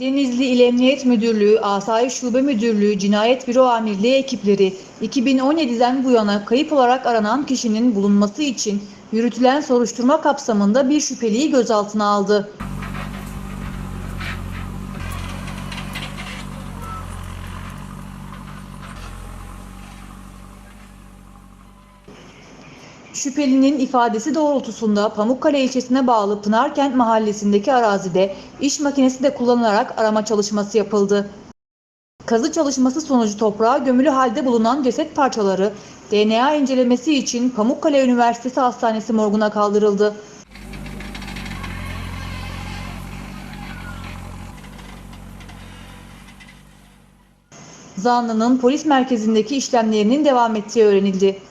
Denizli İl Emniyet Müdürlüğü, Asayiş Şube Müdürlüğü, Cinayet Büro Amirliği ekipleri 2017'den bu yana kayıp olarak aranan kişinin bulunması için yürütülen soruşturma kapsamında bir şüpheliyi gözaltına aldı. Şüphelinin ifadesi doğrultusunda Pamukkale ilçesine bağlı Pınarkent mahallesindeki arazide iş makinesi de kullanılarak arama çalışması yapıldı. Kazı çalışması sonucu toprağa gömülü halde bulunan ceset parçaları DNA incelemesi için Pamukkale Üniversitesi Hastanesi morguna kaldırıldı. Zanlının polis merkezindeki işlemlerinin devam ettiği öğrenildi.